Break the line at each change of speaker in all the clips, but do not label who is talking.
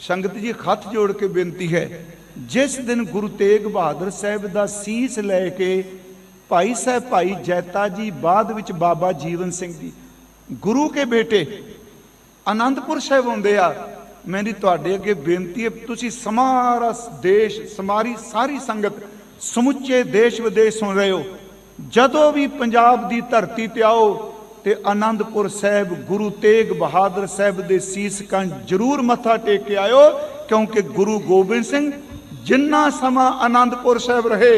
ਸੰਗਤ ਜੀ ਹੱਥ ਜੋੜ ਕੇ ਬੇਨਤੀ ਹੈ, ਜਿਸ ਦਿਨ ਗੁਰੂ ਤੇਗ ਬਹਾਦਰ ਸਾਹਿਬ ਦਾ ਸੀਸ ਲੈ ਕੇ ਭਾਈ ਸਾਹਿਬ ਭਾਈ ਜੈਤਾ ਜੀ ਬਾਅਦ ਵਿੱਚ ਬਾਬਾ ਜੀਵਨ ਸਿੰਘ ਜੀ, ਗੁਰੂ ਕੇ ਬੇਟੇ ਆਨੰਦਪੁਰ ਸਾਹਿਬ ਆਉਂਦੇ ਆ ਮੇਰੀ ਤੁਹਾਡੇ ਅੱਗੇ ਬੇਨਤੀ ਹੈ, ਤੁਸੀਂ ਸਮਾਰਾ ਦੇਸ਼, ਸਮਾਰੀ ਸਾਰੀ ਸੰਗਤ, ਸਮੁੱਚੇ ਦੇਸ਼ ਵਿਦੇਸ਼ ਸੁਣ ਰਹੇ ਹੋ, ਜਦੋਂ ਵੀ ਪੰਜਾਬ ਦੀ ਧਰਤੀ ਤੇ ਆਓ ਤੇ ਆਨੰਦਪੁਰ ਸਾਹਿਬ ਗੁਰੂ ਤੇਗ ਬਹਾਦਰ ਸਾਹਿਬ ਦੇ ਸੀਸ ਕੰਨ ਜ਼ਰੂਰ ਮੱਥਾ ਟੇਕ ਕੇ ਆਇਓ, ਕਿਉਂਕਿ ਗੁਰੂ ਗੋਬਿੰਦ ਸਿੰਘ ਜਿੰਨਾ ਸਮਾਂ ਆਨੰਦਪੁਰ ਸਾਹਿਬ ਰਹੇ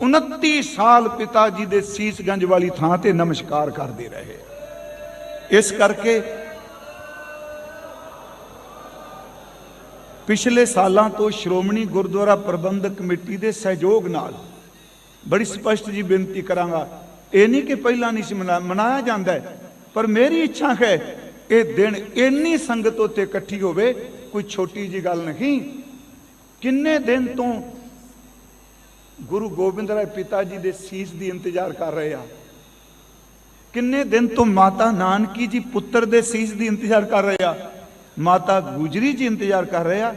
29 ਸਾਲ ਪਿਤਾ ਜੀ ਦੇ ਸੀਸਗੰਜ ਵਾਲੀ ਥਾਂ ਤੇ ਨਮਸਕਾਰ ਕਰਦੇ ਰਹੇ। ਇਸ ਕਰਕੇ ਪਿਛਲੇ ਸਾਲਾਂ ਤੋਂ ਸ਼੍ਰੋਮਣੀ ਗੁਰਦੁਆਰਾ ਪ੍ਰਬੰਧਕ ਕਮੇਟੀ ਦੇ ਸਹਿਯੋਗ ਨਾਲ ਬੜੀ ਸਪਸ਼ਟ ਜੀ ਬੇਨਤੀ ਕਰਾਂਗਾ ਇਹ ਨਹੀਂ ਕਿ ਪਹਿਲਾਂ ਨਹੀਂ ਸੀ ਮਨਾ- ਮਨਾਇਆ ਜਾਂਦਾ ਪਰ ਮੇਰੀ ਇੱਛਾ ਹੈ, ਇਹ ਦਿਨ ਇੰਨੀ ਸੰਗਤ ਉੱਤੇ ਇਕੱਠੀ ਹੋਵੇ, ਕੋਈ ਛੋਟੀ ਜੀ ਗੱਲ ਨਹੀਂ। ਕਿੰਨੇ ਦਿਨ ਤੋਂ ਗੁਰੂ ਗੋਬਿੰਦ ਰਾਏ ਪਿਤਾ ਜੀ ਦੇ ਸੀਸ ਦੀ ਇੰਤਜ਼ਾਰ ਕਰ ਰਹੇ ਆ? ਕਿੰਨੇ ਦਿਨ ਤੋਂ ਮਾਤਾ ਨਾਨਕੀ ਜੀ ਪੁੱਤਰ ਦੇ ਸੀਸ ਦੀ ਇੰਤਜ਼ਾਰ ਕਰ ਰਹੇ ਆ? ਮਾਤਾ ਗੁਜਰੀ ਜੀ ਇੰਤਜ਼ਾਰ ਕਰ ਰਹੇ ਆ?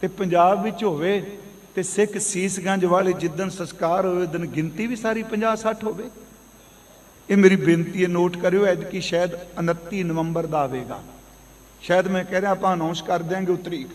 ਤੇ ਪੰਜਾਬ ਵਿੱਚ ਹੋਵੇ ਤੇ ਸਿੱਖ ਸੀਸਗੰਜ ਵਾਲੇ ਜਿੱਦਨ ਸੰਸਕਾਰ ਹੋਵੇ, ਦਿਨ ਗਿਣਤੀ ਵੀ ਸਾਰੀ 50 60 ਹੋਵੇ। ਇਹ ਮੇਰੀ ਬੇਨਤੀ ਹੈ ਨੋਟ ਕਰਿਓ, ਐਤਕੀ ਸ਼ਾਇਦ 29 ਨਵੰਬਰ ਦਾ ਆਵੇਗਾ। ਸ਼ਾਇਦ ਮੈਂ ਕਹਿ ਰਿਹਾ, ਆਪਾਂ ਅਨਾਉਂਸ ਕਰ ਦਿਆਂਗੇ ਉਹ ਤਰੀਕ